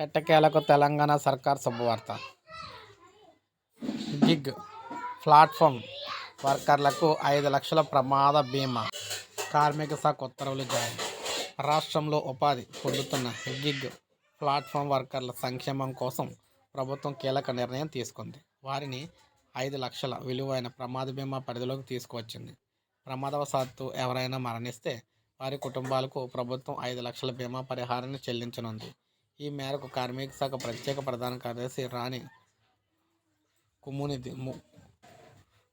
ఎట్టకేలకు తెలంగాణ సర్కార్ శుభవార్త. గిగ్ ప్లాట్ఫామ్ వర్కర్లకు ఐదు లక్షల ప్రమాద బీమా. కార్మిక శాఖ ఉత్తర్వులు జారీ. రాష్ట్రంలో ఉపాధి పొందుతున్న గిగ్ ప్లాట్ఫామ్ వర్కర్ల సంక్షేమం కోసం ప్రభుత్వం కీలక నిర్ణయం తీసుకుంది. వారిని ఐదు లక్షల విలువైన ప్రమాద బీమా పరిధిలోకి తీసుకువచ్చింది. ప్రమాదవశాత్తు ఎవరైనా మరణిస్తే వారి కుటుంబాలకు ప్రభుత్వం ఐదు లక్షల బీమా పరిహారాన్ని చెల్లించనుంది. ఈ మేరకు కార్మిక శాఖ ప్రత్యేక ప్రధాన కార్యదర్శి రాణి కుమునిది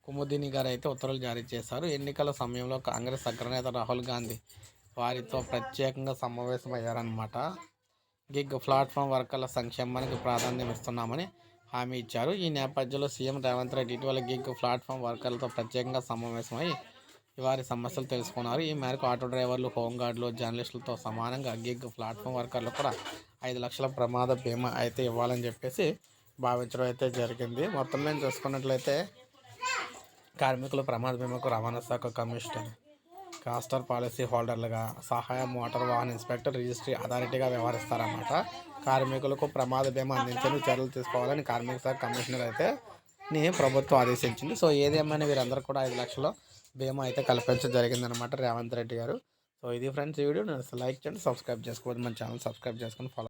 కుముదిని గారు అయితే ఉత్తర్వులు జారీ చేశారు. ఎన్నికల సమయంలో కాంగ్రెస్ అగ్రనేత రాహుల్ గాంధీ వారితో ప్రత్యేకంగా సమావేశమయ్యారనమాట గిగ్ ప్లాట్ఫామ్ వర్కర్ల సంక్షేమానికి ప్రాధాన్యం ఇస్తున్నామని హామీ ఇచ్చారు. ఈ నేపథ్యంలో సీఎం రేవంత్ రెడ్డి ఇటీవల గిగ్ ప్లాట్ఫామ్ వర్కర్లతో ప్రత్యేకంగా సమావేశమై వారి సమస్యలు తెలుసుకున్నారు. ఈ మేరకు ఆటో డ్రైవర్లు హోంగార్డులు జర్నలిస్టులతో సమానంగా గిగ్ ప్లాట్ఫామ్ వర్కర్లు కూడా ఐదు లక్షల ప్రమాద బీమా అయితే ఇవ్వాలని చెప్పేసి భావించడం అయితే జరిగింది. మొత్తం మేము చూసుకున్నట్లయితే కార్మికులు ప్రమాద బీమాకు రవాణా శాఖ కమిషనర్ కాస్టర్ పాలసీ హోల్డర్లుగా సహాయ మోటార్ వాహన ఇన్స్పెక్టర్ రిజిస్ట్రీ అథారిటీగా వ్యవహరిస్తారన్నమాట. కార్మికులకు ప్రమాద బీమా అందించేందుకు చర్యలు తీసుకోవాలని కార్మిక శాఖ కమిషనర్ అయితే ని ప్రభుత్వం ఆదేశించింది. సో ఏదేమైనా వీరందరూ కూడా ఐదు లక్షల బీమా అయితే కల్పించడం జరిగిందనమాట రేవంత్ రెడ్డి గారు. సో ఇది ఫ్రెండ్స్ ఈ వీడియో. నేను లైక్ చేయండి సబ్స్క్రైబ్ చేసుకోవద్దు. మన ఛానల్ సబ్స్క్రైబ్ చేసుకొని ఫాలో